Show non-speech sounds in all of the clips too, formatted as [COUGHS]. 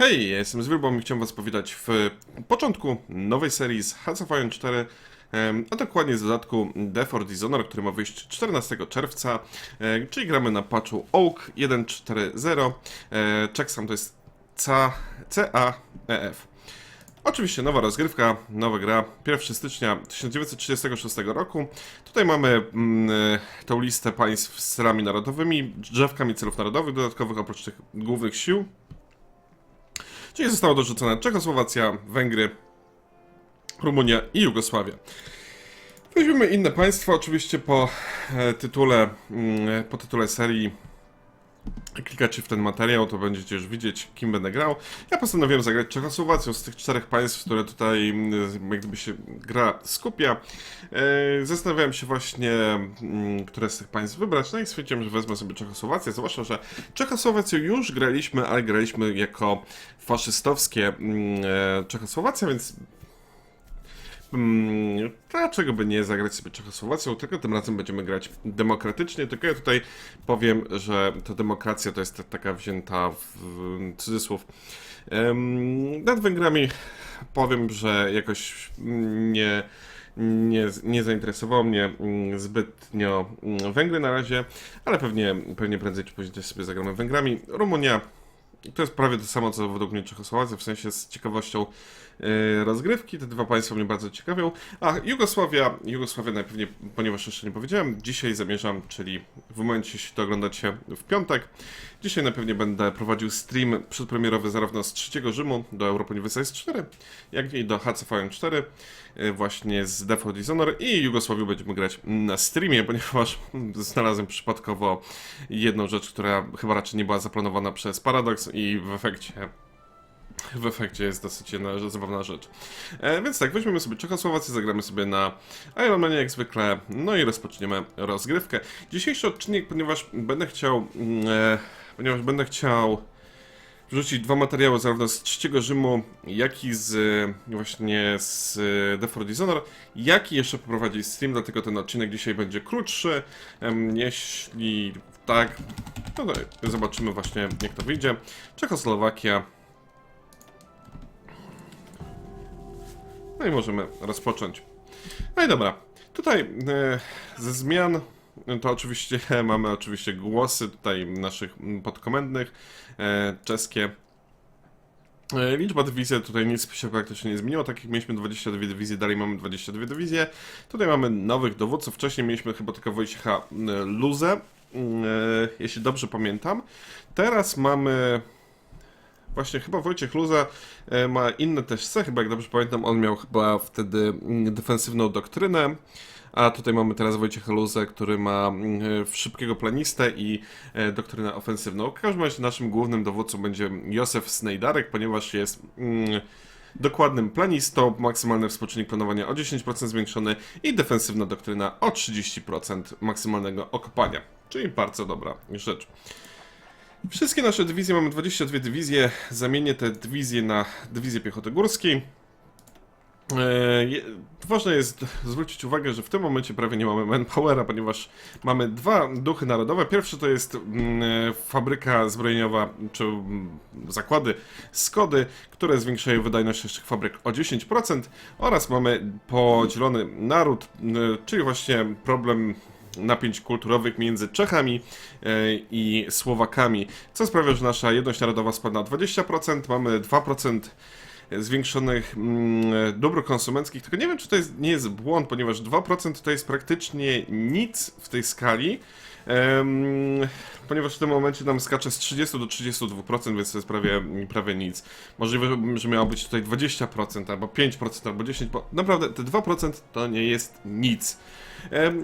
Hej, ja jestem Zwilbom i chciałem was powitać w początku nowej serii z Hearts of Iron 4, em, a dokładnie z dodatku The for Dishonor, który ma wyjść 14 czerwca, czyli gramy na patchu Oak 1.4.0, e, checksum to jest CA, CAEF. Oczywiście nowa rozgrywka, nowa gra, 1 stycznia 1936 roku. Tutaj mamy mm, e, tą listę państw z celami narodowymi, drzewkami celów narodowych dodatkowych oprócz tych głównych sił. Czyli zostało dorzucone Czechosłowacja, Węgry, Rumunia i Jugosławia. Weźmiemy inne państwa, oczywiście po e, tytule, mm, po tytule serii klikacie w ten materiał, to będziecie już widzieć, kim będę grał. Ja postanowiłem zagrać Czechosłowacją z tych czterech państw, które tutaj mm, jak gdyby się gra skupia. E, Zastanawiałem się właśnie, mm, które z tych państw wybrać, no i stwierdziłem, że wezmę sobie Czechosłowację, zwłaszcza, że Czechosłowacją już graliśmy, ale graliśmy jako faszystowskie mm, e, Czechosłowacja, więc Mm, dlaczego by nie zagrać sobie Czechosłowacją, tylko tym razem będziemy grać demokratycznie, tylko ja tutaj powiem, że ta demokracja to jest taka wzięta w cudzysłów. Em, Nad Węgrami powiem, że jakoś nie, nie, nie zainteresowało mnie mm, zbytnio mm, Węgry na razie, ale pewnie, pewnie prędzej czy później też sobie zagramy Węgrami. Rumunia to jest prawie to samo, co według mnie Czechosłowacja, w sensie z ciekawością rozgrywki. Te dwa państwa mnie bardzo ciekawią. A Jugosławia, Jugosławia najpewniej, ponieważ jeszcze nie powiedziałem, dzisiaj zamierzam, czyli w momencie, jeśli to oglądacie w piątek, dzisiaj najpewniej będę prowadził stream przedpremierowy zarówno z trzeciego Rzymu do Europa Universalis 4, jak i do HCVM 4, e, właśnie z Default Dishonor i Jugosławią będziemy grać na streamie, [LAUGHS] ponieważ znalazłem przypadkowo jedną rzecz, która chyba raczej nie była zaplanowana przez Paradox i w efekcie w efekcie jest dosyć jedna zabawna rzecz. E, więc tak, weźmiemy sobie Czechosłowację, zagramy sobie na Ironmanie jak zwykle, no i rozpoczniemy rozgrywkę. Dzisiejszy odcinek, ponieważ będę chciał, mm, e, ponieważ będę chciał wrzucić dwa materiały zarówno z trzeciego Rzymu, jak i z właśnie z e, The for Dishonor, jak i jeszcze poprowadzić stream, dlatego ten odcinek dzisiaj będzie krótszy. Jeśli tak, no to zobaczymy właśnie jak to wyjdzie. Czechoslowakia. No i możemy rozpocząć. No i dobra. Tutaj e, ze zmian to oczywiście [LAUGHS] mamy oczywiście głosy tutaj naszych podkomendnych e, czeskie. E, Liczba dywizji tutaj nic się praktycznie nie zmieniło, tak jak mieliśmy 22 dywizje, dalej mamy 22 dywizje. Tutaj mamy nowych dowódców, wcześniej mieliśmy chyba tylko Wojciecha Luzę, jeśli dobrze pamiętam. Teraz mamy Właśnie chyba Wojciech Luza e, ma inne też cechy, bo jak dobrze pamiętam, on miał chyba wtedy mm, defensywną doktrynę, a tutaj mamy teraz Wojciecha Luzę, który ma mm, e, szybkiego planistę i e, doktrynę ofensywną. W każdym razie naszym głównym dowódcą będzie Józef Snejdarek, ponieważ jest mm, dokładnym planistą, maksymalny współczynnik planowania o 10% zwiększony i defensywna doktryna o 30% maksymalnego okopania. Czyli bardzo dobra rzecz. Wszystkie nasze dywizje, mamy 22 dywizje, zamienię te dywizje na dywizję piechoty górskiej. E, Ważne jest zwrócić uwagę, że w tym momencie prawie nie mamy manpowera, ponieważ mamy dwa duchy narodowe. Pierwszy to jest mm, e, fabryka zbrojeniowa, czy mm, zakłady Skody, które zwiększają wydajność naszych fabryk o 10% oraz mamy podzielony naród, mm, czyli właśnie problem napięć kulturowych między Czechami e, i Słowakami, co sprawia, że nasza jedność narodowa spada o 20%, mamy 2% zwiększonych mm, dóbr konsumenckich, tylko nie wiem, czy to jest, nie jest błąd, ponieważ 2% to jest praktycznie nic w tej skali, ponieważ w tym momencie nam skacze z 30 do 32%, więc to jest prawie, prawie nic. Możliwe, że miało być tutaj 20%, albo 5%, albo 10%, bo naprawdę te 2% to nie jest nic.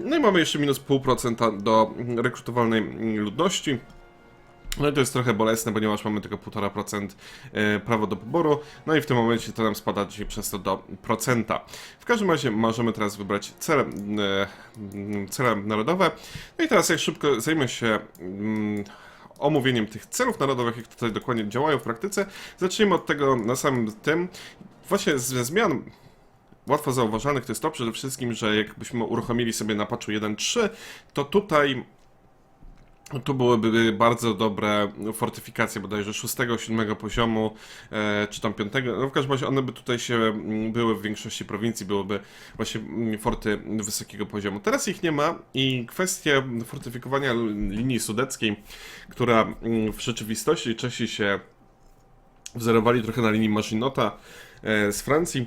No i mamy jeszcze minus 0,5% do rekrutowalnej ludności. No i to jest trochę bolesne, ponieważ mamy tylko 1,5% e, prawo do poboru, no i w tym momencie to nam spada dzisiaj przez to do procenta. W każdym razie możemy teraz wybrać cele, e, cele narodowe. No i teraz jak szybko zajmę się mm, omówieniem tych celów narodowych, jak tutaj dokładnie działają w praktyce. Zacznijmy od tego na samym tym. Właśnie ze zmian łatwo zauważalnych to jest to przede wszystkim, że jakbyśmy uruchomili sobie na patchu 1.3, to tutaj Tu byłyby bardzo dobre fortyfikacje, bodajże 6-7 poziomu, e, czy tam 5. No w każdym razie one by tutaj się mm, były w większości prowincji, byłyby właśnie mm, forty wysokiego poziomu. Teraz ich nie ma i kwestia fortyfikowania linii sudeckiej, która mm, w rzeczywistości Czesi się wzorowali trochę na linii Maginota e, z Francji.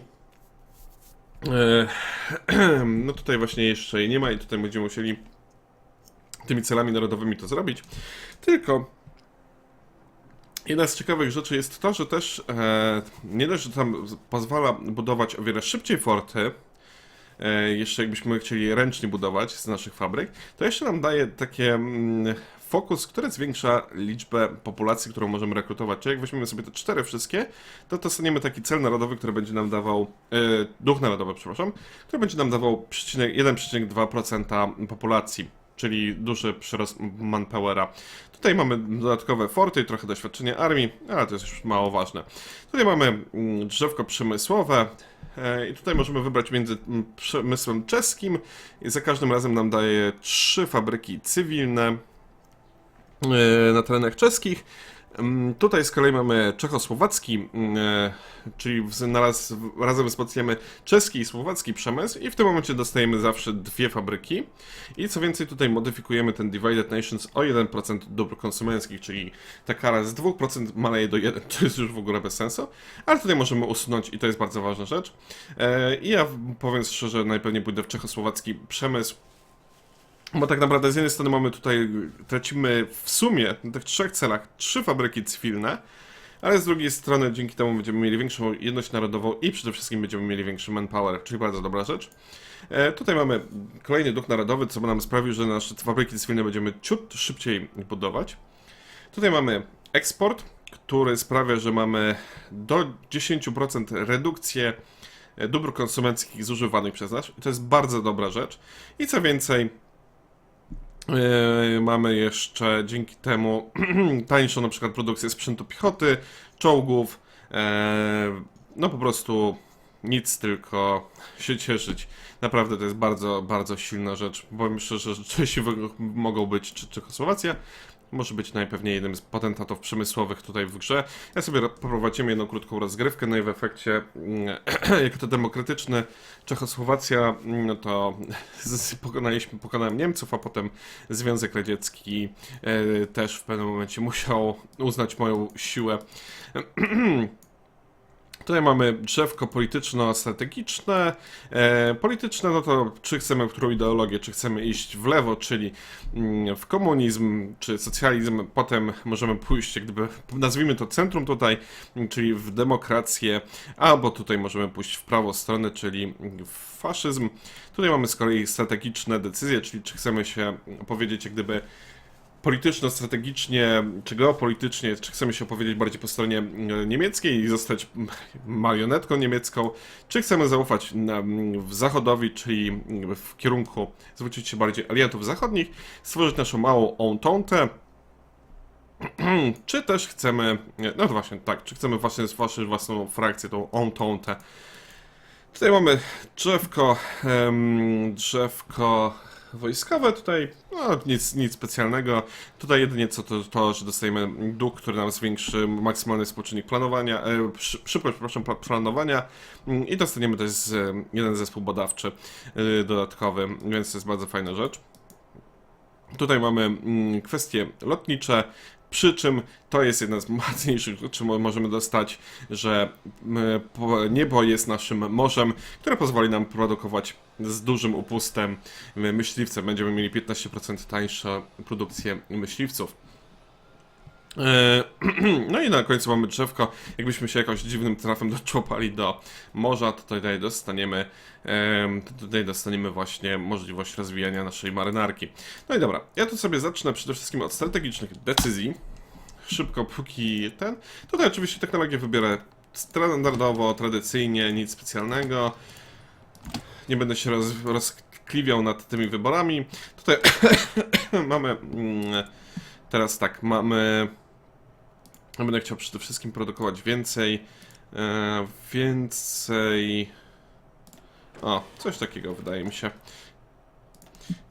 E, [CLEARS THROAT] no tutaj właśnie jeszcze jej nie ma i tutaj będziemy musieli tymi celami narodowymi to zrobić. Tylko jedna z ciekawych rzeczy jest to, że też e, nie dość, że tam pozwala budować o wiele szybciej forty, e, jeszcze jakbyśmy chcieli ręcznie budować z naszych fabryk, to jeszcze nam daje takie mm, fokus, który zwiększa liczbę populacji, którą możemy rekrutować. Czyli jak weźmiemy sobie te cztery wszystkie, to dostaniemy taki cel narodowy, który będzie nam dawał, e, duch narodowy, przepraszam, który będzie nam dawał przecinek- 1,2% populacji, czyli duży przyrost manpowera. Tutaj mamy dodatkowe forty trochę doświadczenia armii, ale to jest już mało ważne. Tutaj mamy mm, drzewko przemysłowe e, i tutaj możemy wybrać między mm, przemysłem czeskim i za każdym razem nam daje trzy fabryki cywilne e, na terenach czeskich. Tutaj z kolei mamy czechosłowacki, e, czyli naraz, razem wzmacniamy czeski i słowacki przemysł i w tym momencie dostajemy zawsze dwie fabryki. I co więcej, tutaj modyfikujemy ten Divided Nations o 1% dóbr konsumenckich, czyli ta kara z 2% maleje do 1, [LAUGHS] to jest już w ogóle bez sensu, ale tutaj możemy usunąć i to jest bardzo ważna rzecz. E, I ja powiem szczerze, najpewniej pójdę w czechosłowacki przemysł, bo tak naprawdę z jednej strony mamy tutaj, tracimy w sumie na tych trzech celach trzy fabryki cywilne, ale z drugiej strony dzięki temu będziemy mieli większą jedność narodową i przede wszystkim będziemy mieli większy manpower, czyli bardzo dobra rzecz. E, tutaj mamy kolejny duch narodowy, co nam sprawił, że nasze fabryki cywilne będziemy ciut szybciej budować. Tutaj mamy eksport, który sprawia, że mamy do 10% redukcję e, dóbr konsumenckich zużywanych przez nas. I to jest bardzo dobra rzecz. I co więcej, mamy jeszcze dzięki temu [CLEARS THROAT] tańszą na przykład produkcję sprzętu piechoty, czołgów. e, No po prostu nic, tylko się cieszyć. Naprawdę to jest bardzo, bardzo silna rzecz. Powiem szczerze, że [LAUGHS] Czesi mogą być, czy Czechosłowacja może być najpewniej jednym z potentatów przemysłowych tutaj w grze. Ja sobie ro- poprowadziłem jedną krótką rozgrywkę, no i w efekcie, mm, [CLEARS THROAT] jako to demokratyczny Czechosłowacja, mm, no to [LAUGHS] pokonaliśmy, pokonałem Niemców, a potem Związek Radziecki e, też w pewnym momencie musiał uznać moją siłę. [CLEARS THROAT] Tutaj mamy drzewko polityczno-strategiczne. E, polityczne, no to czy chcemy w którą ideologię, czy chcemy iść w lewo, czyli mm, w komunizm, czy socjalizm, potem możemy pójść, jak gdyby, nazwijmy to centrum tutaj, czyli w demokrację, albo tutaj możemy pójść w prawą stronę, czyli w faszyzm. Tutaj mamy z kolei strategiczne decyzje, czyli czy chcemy się opowiedzieć, jak gdyby, polityczno-strategicznie, czy geopolitycznie, czy chcemy się opowiedzieć bardziej po stronie e, niemieckiej i zostać marionetką niemiecką, czy chcemy zaufać w zachodowi, czyli w kierunku zwrócić się bardziej aliantów zachodnich, stworzyć naszą małą entente, [CLEARS THROAT] czy też chcemy, nie, no to właśnie tak, czy chcemy właśnie stworzyć własną frakcję, tą entente. Tutaj mamy drzewko, drzewko wojskowe, tutaj no, nic, nic specjalnego. Tutaj jedynie co to, to, że dostajemy dług, który nam zwiększy maksymalny współczynnik planowania, e, szybkość, przepraszam, pla- planowania mm, i dostaniemy też z, em, jeden zespół badawczy e, dodatkowy, więc to jest bardzo fajna rzecz. Tutaj mamy mm, kwestie lotnicze, przy czym to jest jedna z mocniejszych [LAUGHS] rzeczy, mo- możemy dostać, że niebo jest naszym morzem, które pozwoli nam produkować z dużym upustem my- myśliwce. Będziemy mieli 15% tańszą produkcję myśliwców. E, [CLEARS THROAT] No i na końcu mamy drzewko. Jakbyśmy się jakoś dziwnym trafem doczłapali do morza, to tutaj dostaniemy, em, to tutaj dostaniemy właśnie możliwość rozwijania naszej marynarki. No i dobra, ja tu sobie zacznę przede wszystkim od strategicznych decyzji. Szybko, póki ten. Tutaj oczywiście technologię wybiorę standardowo, tradycyjnie, nic specjalnego. Nie będę się roz, rozkliwiał nad tymi wyborami. Tutaj [COUGHS] mamy. mm, Teraz tak, mamy. Będę chciał przede wszystkim produkować więcej. E, więcej. O, coś takiego wydaje mi się.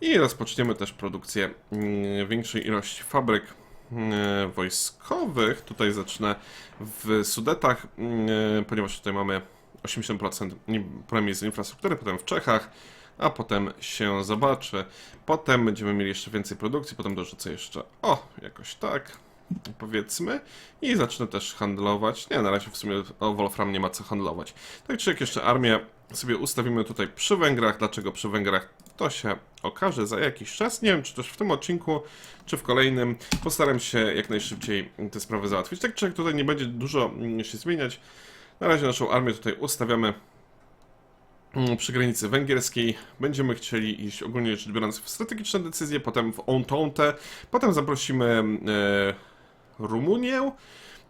I rozpoczniemy też produkcję mm, większej ilości fabryk mm, wojskowych. Tutaj zacznę w Sudetach, mm, ponieważ tutaj mamy 80% nie- premii z infrastruktury, potem w Czechach, a potem się zobaczy. Potem będziemy mieli jeszcze więcej produkcji, potem dorzucę jeszcze, o, jakoś tak, powiedzmy. I zacznę też handlować. Nie, na razie w sumie o Wolfram nie ma co handlować. Tak czy jak jeszcze armię sobie ustawimy tutaj przy Węgrach. Dlaczego przy Węgrach? To się okaże za jakiś czas. Nie wiem, czy też w tym odcinku, czy w kolejnym. Postaram się jak najszybciej te sprawy załatwić. Tak czy jak tutaj nie będzie dużo mm, się zmieniać. Na razie naszą armię tutaj ustawiamy mm, przy granicy węgierskiej. Będziemy chcieli iść ogólnie rzecz biorąc w strategiczne decyzje, potem w Entente, potem zaprosimy e, Rumunię.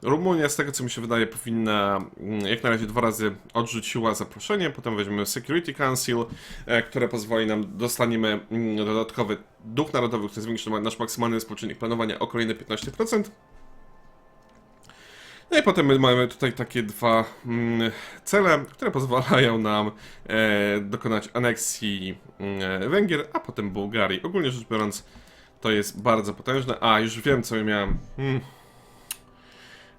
Rumunia, z tego co mi się wydaje, powinna mm, jak na razie dwa razy odrzuciła zaproszenie. Potem weźmiemy Security Council, e, które pozwoli nam, dostaniemy mm, dodatkowy duch narodowy, który zwiększy nasz maksymalny współczynnik planowania o kolejne 15%. No i potem my mamy tutaj takie dwa mm, cele, które pozwalają nam e, dokonać aneksji mm, Węgier, a potem Bułgarii. Ogólnie rzecz biorąc, to jest bardzo potężne. A, już wiem, co miałem. Hmm.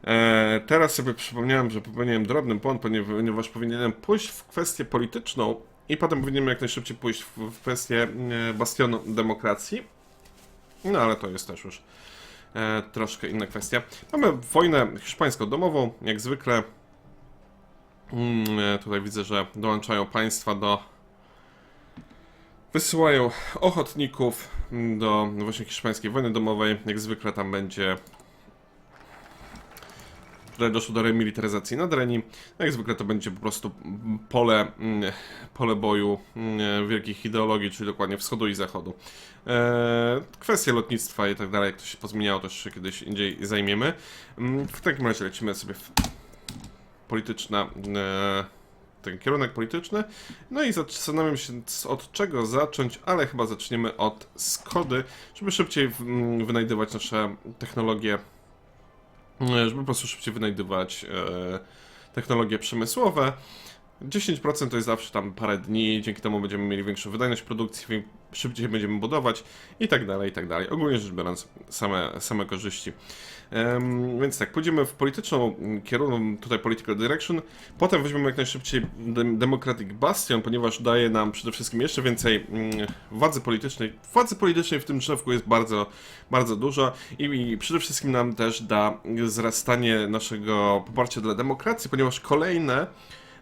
E, teraz sobie przypomniałem, że popełniłem drobny błąd, ponieważ powinienem pójść w kwestię polityczną i potem powinienem jak najszybciej pójść w, kwestię e, bastionu demokracji. No ale to jest też już e, troszkę inna kwestia. Mamy wojnę hiszpańską domową, jak zwykle. Mm, tutaj widzę, że dołączają państwa do. Wysyłają ochotników do właśnie hiszpańskiej wojny domowej. Jak zwykle tam będzie Tutaj doszło do remilitaryzacji Nadrenii. Jak zwykle to będzie po prostu pole, mm, pole boju mm, wielkich ideologii, czyli dokładnie wschodu i zachodu. E, kwestie lotnictwa i tak dalej, jak to się pozmieniało, też się kiedyś indziej zajmiemy. Mm, W takim razie lecimy sobie w polityczna, e, ten kierunek polityczny. No i zastanawiam się od czego zacząć, ale chyba zaczniemy od Skody, żeby szybciej wynajdywać nasze technologie żeby po prostu szybciej wynajdywać e, technologie przemysłowe. 10% to jest zawsze tam parę dni, dzięki temu będziemy mieli większą wydajność produkcji, szybciej będziemy budować i tak dalej, i tak dalej. Ogólnie rzecz biorąc, same, same korzyści. Em, więc tak, pójdziemy w polityczną kierunek, tutaj political direction, potem weźmiemy jak najszybciej dem- Democratic Bastion, ponieważ daje nam przede wszystkim jeszcze więcej mm, władzy politycznej. Władzy politycznej w tym drzewku jest bardzo, bardzo dużo i, i przede wszystkim nam też da wzrastanie naszego poparcia dla demokracji, ponieważ kolejne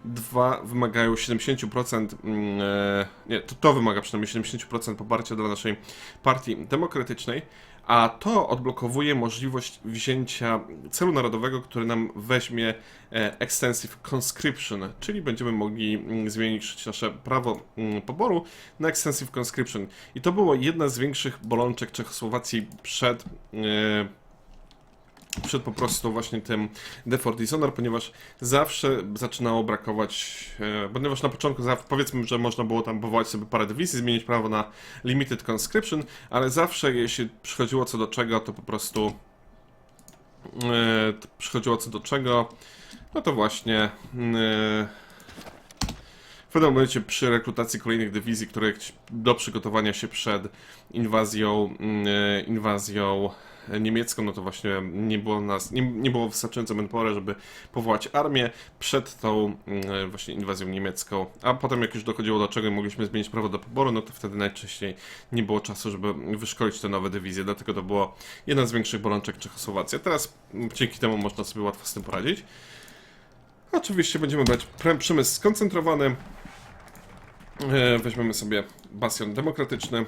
dwa wymagają 70%, mm, e, nie, to, to wymaga przynajmniej 70% poparcia dla naszej partii demokratycznej, a to odblokowuje możliwość wzięcia celu narodowego, który nam weźmie e, Extensive Conscription, czyli będziemy mogli mm, zmienić nasze prawo mm, poboru na Extensive Conscription. I to było jedna z większych bolączek Czechosłowacji przed e, przed po prostu właśnie tym The for Dishonor, ponieważ zawsze zaczynało brakować, e, ponieważ na początku powiedzmy, że można było tam powołać sobie parę dywizji, zmienić prawo na Limited Conscription, ale zawsze jeśli przychodziło co do czego, to po prostu e, to przychodziło co do czego, no to właśnie e, w pewnym momencie przy rekrutacji kolejnych dywizji, które do przygotowania się przed inwazją, mm, inwazją niemiecką, no to właśnie nie było nas, nie, nie było wystarczająco manpower, żeby powołać armię przed tą mm, właśnie inwazją niemiecką, a potem jak już dochodziło do czego mogliśmy zmienić prawo do poboru, no to wtedy najczęściej nie było czasu, żeby wyszkolić te nowe dywizje, dlatego to było jedna z większych bolączek Czechosłowacji. Teraz dzięki temu można sobie łatwo z tym poradzić. Oczywiście będziemy brać przemysł skoncentrowany. E, Weźmiemy sobie bastion demokratyczny.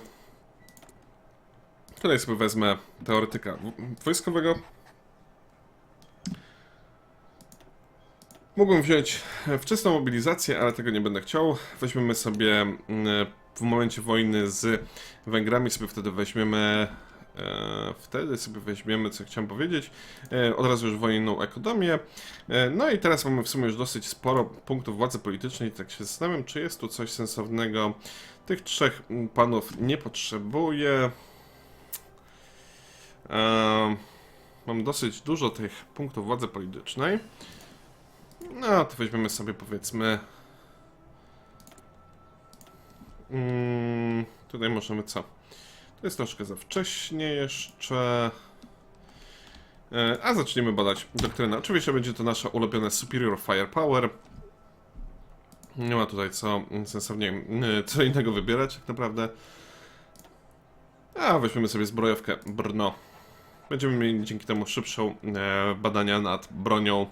Tutaj sobie wezmę teoretyka wojskowego. Mógłbym wziąć e, wczesną mobilizację, ale tego nie będę chciał. Weźmiemy sobie mm, w momencie wojny z Węgrami, sobie wtedy weźmiemy. E, wtedy sobie weźmiemy, co chciałem powiedzieć. E, od razu już wojenną ekonomię. E, no i teraz mamy w sumie już dosyć sporo punktów władzy politycznej. Tak się zastanawiam, czy jest tu coś sensownego. Tych trzech mm, panów nie potrzebuję. Mam dosyć dużo tych punktów władzy politycznej. No, to weźmiemy sobie powiedzmy. Mm, Tutaj możemy co? To jest troszkę za wcześnie jeszcze. E, A zaczniemy badać doktrynę. Oczywiście będzie to nasza ulubione Superior Firepower. Nie ma tutaj co sensownie e, co innego wybierać tak naprawdę. A weźmiemy sobie zbrojowkę Brno. Będziemy mieli dzięki temu szybszą e, badania nad bronią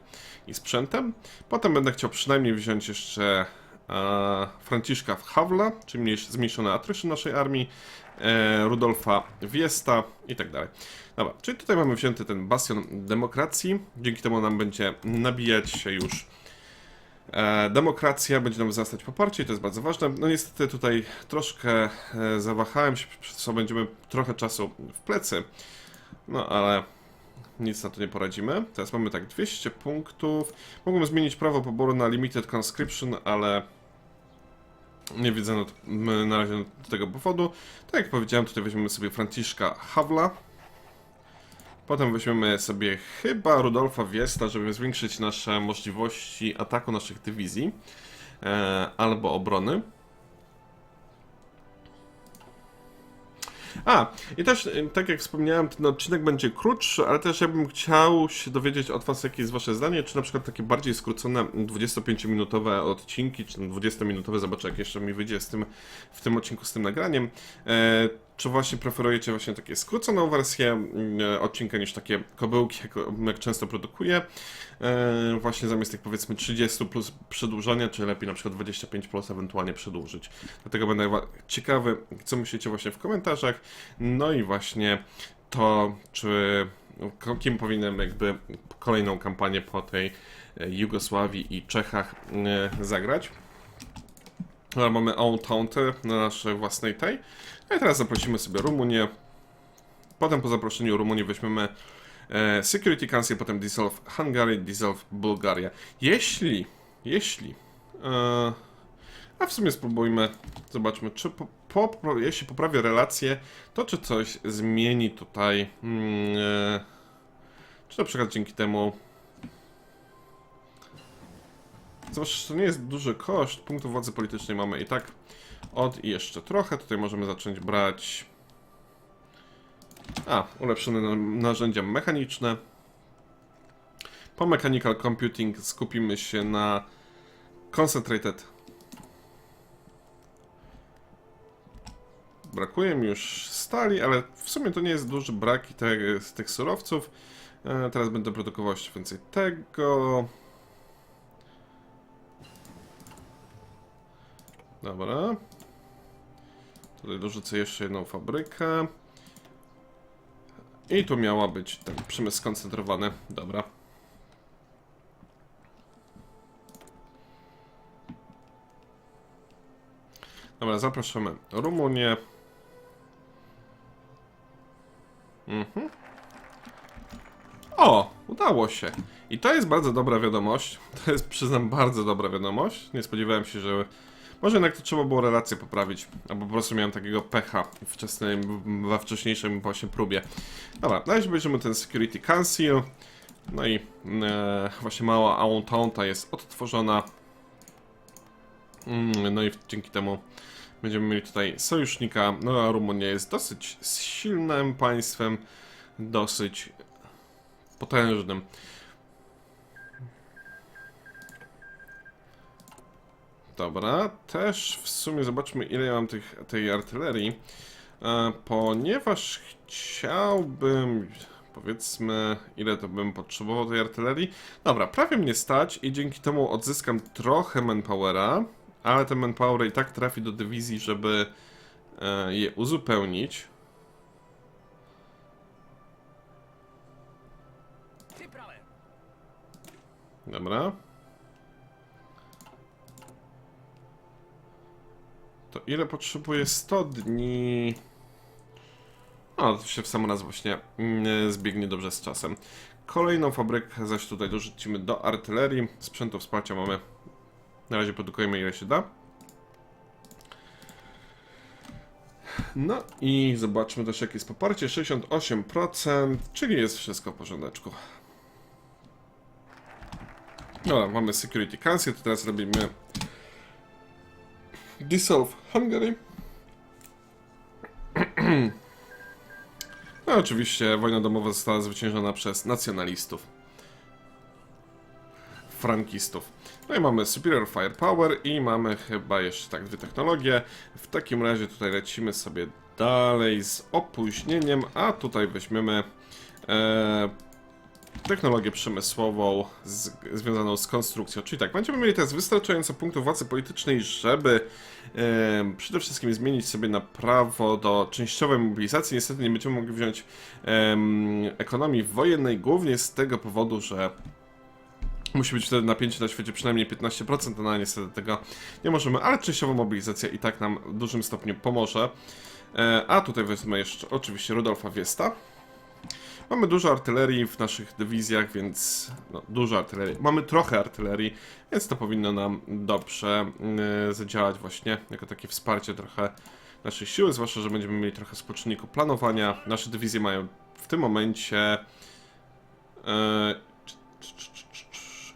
i sprzętem. Potem będę chciał przynajmniej wziąć jeszcze e, Franciszka w Hawla, czyli mniejsz- zmniejszone atryszy naszej armii, e, Rudolfa Wiesta i tak dalej. Dobra, czyli tutaj mamy wzięty ten bastion demokracji. Dzięki temu nam będzie nabijać się już demokracja będzie nam wzrastać poparcie i to jest bardzo ważne. No niestety tutaj troszkę zawahałem się, przez co będziemy trochę czasu w plecy. No ale nic na to nie poradzimy. Teraz mamy tak 200 punktów. Mogłem zmienić prawo poboru na limited conscription, ale nie widzę na, to, na razie do tego powodu. Tak jak powiedziałem, tutaj weźmiemy sobie Franciszka Hawla. Potem weźmiemy sobie chyba Rudolfa Wiesta, żeby zwiększyć nasze możliwości ataku naszych dywizji e, albo obrony. A, i też, e, tak jak wspomniałem, ten odcinek będzie krótszy, ale też ja bym chciał się dowiedzieć od Was, jakie jest Wasze zdanie, czy na przykład takie bardziej skrócone 25-minutowe odcinki, czy 20-minutowe, zobaczę jak jeszcze mi wyjdzie z tym, w tym odcinku z tym nagraniem. Czy właśnie preferujecie właśnie takie skróconą wersję mm, odcinka niż takie kobyłki, jak, często produkuję? E, właśnie zamiast tych powiedzmy 30 plus przedłużania, czy lepiej na przykład 25 plus ewentualnie przedłużyć. Dlatego będę ciekawy, co myślicie właśnie w komentarzach. No i właśnie to, czy ko- kim powinienem jakby kolejną kampanię po tej e, Jugosławii i Czechach e, zagrać. Ale mamy Entente na naszej własnej tej. No i teraz zaprosimy sobie Rumunię. Potem po zaproszeniu Rumunii weźmiemy e, Security Council, potem Dissolve Hungary, Dissolve Bułgaria. Jeśli, jeśli, e, a w sumie spróbujmy, zobaczmy, czy po, po, jeśli poprawię relacje, to czy coś zmieni tutaj, mm, e, czy na przykład dzięki temu Że to nie jest duży koszt. Punktów władzy politycznej mamy i tak od i jeszcze trochę. Tutaj możemy zacząć brać. A, ulepszone na- narzędzia mechaniczne. Po Mechanical Computing skupimy się na Concentrated. Brakuje mi już stali, ale w sumie to nie jest duży brak z tych surowców. E, teraz będę produkował jeszcze więcej tego. Dobra. Tutaj dorzucę jeszcze jedną fabrykę. I tu miała być ten przemysł skoncentrowany. Dobra. Dobra, zapraszamy Rumunię. Mhm. O, udało się. I to jest bardzo dobra wiadomość. To jest, przyznam, bardzo dobra wiadomość. Nie spodziewałem się, że może jednak to trzeba było relacje poprawić, albo po prostu miałem takiego pecha wczesnej, we wcześniejszym właśnie próbie. Dobra, na razie bierzemy ten Security Council. No i e, właśnie mała Entente jest odtworzona. Mm, no i dzięki temu będziemy mieli tutaj sojusznika. No a Rumunia jest dosyć silnym państwem, dosyć potężnym. Dobra, też w sumie zobaczmy ile ja mam tych, tej artylerii, e, ponieważ chciałbym, powiedzmy, ile to bym potrzebował tej artylerii. Dobra, prawie mnie stać i dzięki temu odzyskam trochę manpowera, ale ten manpower i tak trafi do dywizji, żeby e, je uzupełnić. Dobra. To ile potrzebuje 100 dni? No, to się w sam raz właśnie mm, zbiegnie dobrze z czasem. Kolejną fabrykę zaś tutaj dorzucimy do artylerii. Sprzętu wsparcia mamy. Na razie produkujemy ile się da. No i zobaczmy też jakie jest poparcie. 68%, czyli jest wszystko w porządeczku. Dobra, mamy Security Council, to teraz robimy Dissolve Hungary. No oczywiście wojna domowa została zwyciężona przez nacjonalistów. Frankistów. No i mamy Superior Firepower i mamy chyba jeszcze tak dwie technologie. W takim razie tutaj lecimy sobie dalej z opóźnieniem, a tutaj weźmiemy e, technologię przemysłową z, związaną z konstrukcją. Czyli tak, będziemy mieli teraz wystarczająco punktów władzy politycznej, żeby e, przede wszystkim zmienić sobie na prawo do częściowej mobilizacji. Niestety nie będziemy mogli wziąć em, ekonomii wojennej, głównie z tego powodu, że Musi być wtedy napięcie na świecie przynajmniej 15%, no niestety tego nie możemy, ale częściowa mobilizacja i tak nam w dużym stopniu pomoże. E, a tutaj wezmę jeszcze oczywiście Rudolfa Wiesta. Mamy dużo artylerii w naszych dywizjach, więc no, dużo artylerii. Mamy trochę artylerii, więc to powinno nam dobrze yy, zadziałać właśnie jako takie wsparcie trochę naszych sił, zwłaszcza, że będziemy mieli trochę współczynniku planowania. Nasze dywizje mają w tym momencie yy,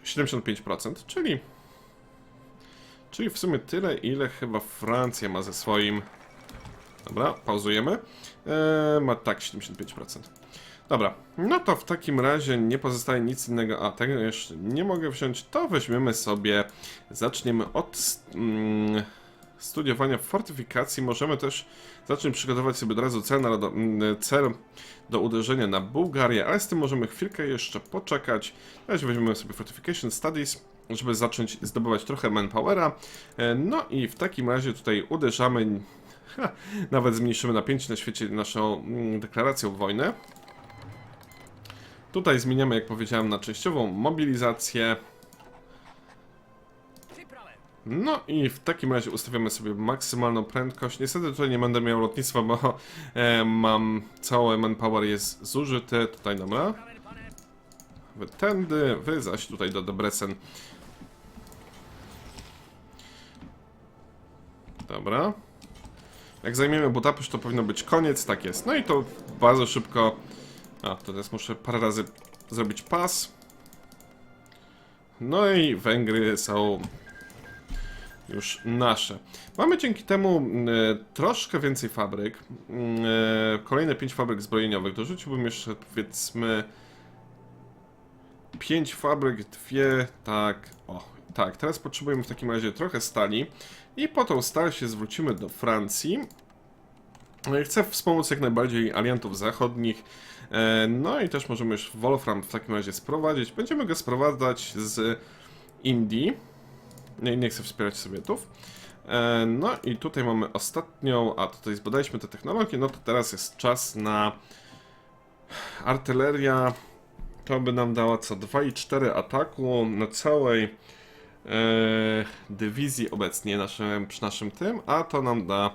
75%, czyli czyli w sumie tyle, ile chyba Francja ma ze swoim Dobra, pauzujemy. Eee, ma tak, 75%. Dobra, no to w takim razie nie pozostaje nic innego. A tego jeszcze nie mogę wziąć. To weźmiemy sobie. Zaczniemy od mm, studiowania fortyfikacji. Możemy też zacząć przygotować sobie od razu cel, narodo, mm, cel do uderzenia na Bułgarię, ale z tym możemy chwilkę jeszcze poczekać. Na razie weźmiemy sobie Fortification Studies żeby zacząć zdobywać trochę manpowera. E, No i w takim razie tutaj uderzamy, [LAUGHS] ha, nawet zmniejszymy napięcie na świecie naszą mm, deklaracją wojny. Tutaj zmieniamy, jak powiedziałem, na częściową mobilizację. No i w takim razie ustawiamy sobie maksymalną prędkość. Niestety tutaj nie będę miał lotnictwa, bo e, mam cały manpower jest zużyty. Tutaj dobra. Wy tędy, wy zaś tutaj do Debrecen. Dobra. Jak zajmiemy Budapeszt, to powinno być koniec. Tak jest. No i to bardzo szybko. A, to teraz muszę parę razy zrobić pas. No i Węgry są już nasze. Mamy dzięki temu e, troszkę więcej fabryk. Mm, e, kolejne 5 fabryk zbrojeniowych. Dorzuciłbym jeszcze powiedzmy 5 fabryk, dwie, tak, o, tak, teraz potrzebujemy w takim razie trochę stali i po tą stal się zwrócimy do Francji. E, Chcę wspomóc jak najbardziej aliantów zachodnich, no i też możemy już Wolfram w takim razie sprowadzić. Będziemy go sprowadzać z Indii, nie, nie chcę wspierać Sowietów. E, No i tutaj mamy ostatnią, a tutaj zbadaliśmy te technologie, no to teraz jest czas na artyleria. To by nam dała co 2,4 ataku na całej e, dywizji obecnie naszym, przy naszym tym, a to nam da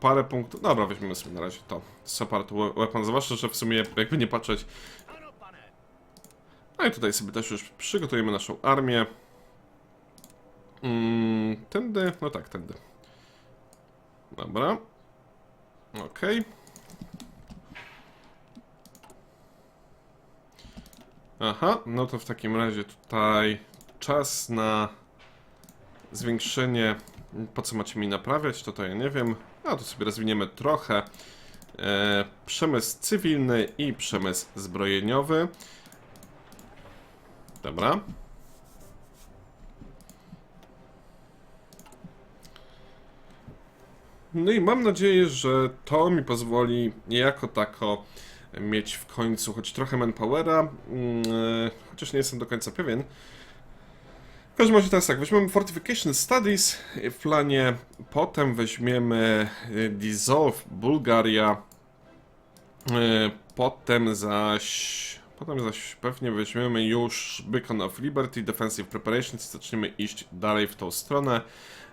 parę punktów. Dobra, weźmiemy sobie na razie to. Support weapon, zwłaszcza, że w sumie jakby nie patrzeć. No i tutaj sobie też już przygotujemy naszą armię. Mm, tędy, no tak, tędy. Dobra. Okej. Aha, no to w takim razie tutaj czas na zwiększenie. Po co macie mi naprawiać, to to ja nie wiem. No to sobie rozwiniemy trochę. E, przemysł cywilny i przemysł zbrojeniowy. Dobra. No i mam nadzieję, że to mi pozwoli niejako tako mieć w końcu choć trochę manpowera, e, chociaż nie jestem do końca pewien. W każdym razie teraz tak, weźmiemy Fortification Studies w planie, potem weźmiemy e, Dissolve Bulgaria, e, potem zaś, potem zaś pewnie weźmiemy już Beacon of Liberty, Defensive Preparations zaczniemy iść dalej w tą stronę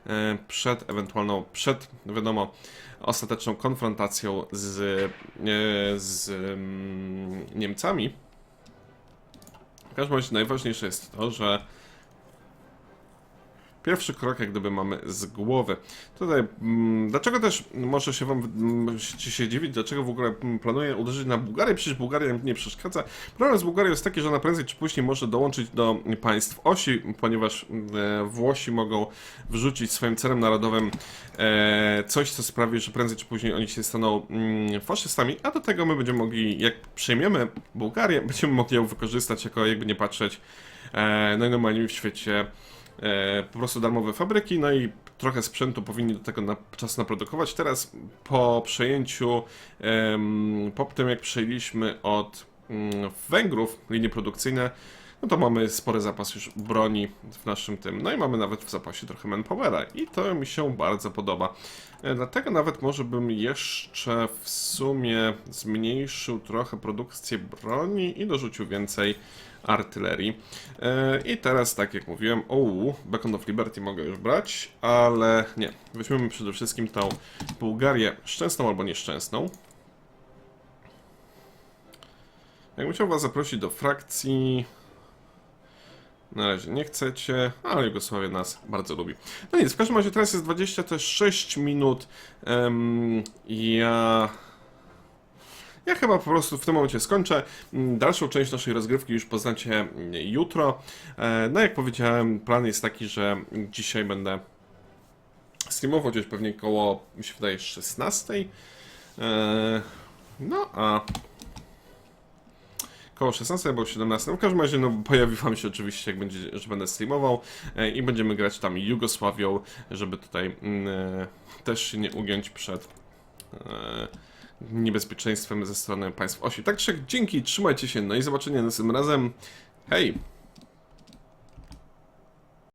e, przed ewentualną, przed wiadomo, ostateczną konfrontacją z, z mm, Niemcami. W każdym razie najważniejsze jest to, że pierwszy krok jak gdyby mamy z głowy. Tutaj, mm, dlaczego też może się wam mm, się dziwić, dlaczego w ogóle mm, planuję uderzyć na Bułgarię, przecież Bułgaria nie przeszkadza. Problem z Bułgarią jest taki, że ona prędzej czy później może dołączyć do państw osi, ponieważ e, Włosi mogą wrzucić swoim celem narodowym e, coś, co sprawi, że prędzej czy później oni się staną faszystami, a do tego my będziemy mogli, jak przejmiemy Bułgarię, będziemy mogli ją wykorzystać jako, jakby nie patrzeć, e, najnormalniej w świecie po prostu darmowe fabryki, no i trochę sprzętu powinni do tego na czas naprodukować. Teraz po przejęciu, po tym jak przejęliśmy od mm, Węgrów linie produkcyjne, no to mamy spory zapas już broni w naszym tym, no i mamy nawet w zapasie trochę manpowera i to mi się bardzo podoba. E, Dlatego nawet może bym jeszcze w sumie zmniejszył trochę produkcję broni i dorzucił więcej artylerii. E, I teraz, tak jak mówiłem, o, Beacon of Liberty mogę już brać, ale nie. Weźmiemy przede wszystkim tą Bułgarię szczęsną albo nieszczęsną. Jakbym chciał was zaprosić do frakcji... Na razie nie chcecie, ale Jugosławia nas bardzo lubi. No nic, w każdym razie teraz jest 26 minut. Em, ja... Ja chyba po prostu w tym momencie skończę. Mm, Dalszą część naszej rozgrywki już poznacie mm, jutro. E, No jak powiedziałem, plan jest taki, że dzisiaj będę streamował gdzieś pewnie koło, mi się wydaje, 16. E, No a koło 16 albo 17. W każdym razie, no, pojawi wam się oczywiście, jak będzie, że będę streamował e, i będziemy grać tam Jugosławią, żeby tutaj mm, też się nie ugiąć przed niebezpieczeństwem ze strony państw osi. Tak siak, dzięki, trzymajcie się, no i zobaczenia następnym razem. Hej!